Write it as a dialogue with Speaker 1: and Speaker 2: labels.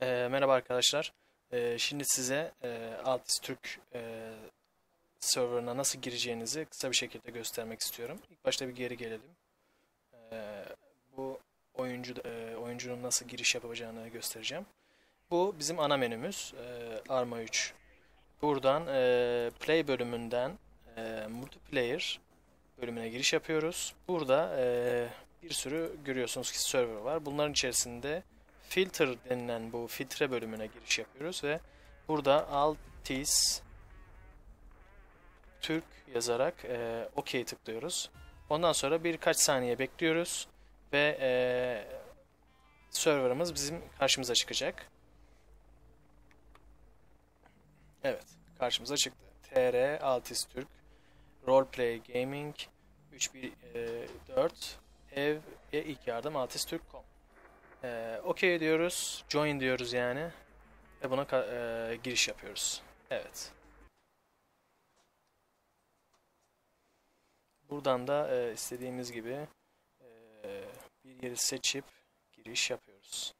Speaker 1: E, merhaba arkadaşlar. E, şimdi size e, Altis Türk e, serverına nasıl gireceğinizi kısa bir şekilde göstermek istiyorum. İlk başta bir geri gelelim. E, bu oyuncu e, oyuncunun nasıl giriş yapacağını göstereceğim. Bu bizim ana menümüz e, Arma 3. Buradan e, Play bölümünden e, Multiplayer bölümüne giriş yapıyoruz. Burada e, bir sürü görüyorsunuz ki server var. Bunların içerisinde filter denilen bu filtre bölümüne giriş yapıyoruz ve burada Altis Türk yazarak e, OK tıklıyoruz. Ondan sonra birkaç saniye bekliyoruz ve e, serverımız bizim karşımıza çıkacak. Evet, karşımıza çıktı. TR Altis Türk Roleplay Gaming 314 ev ve ilk yardım altistürk.com ee, OK diyoruz. Join diyoruz yani. Ve buna e, giriş yapıyoruz. Evet. Buradan da e, istediğimiz gibi e, bir yeri seçip giriş yapıyoruz.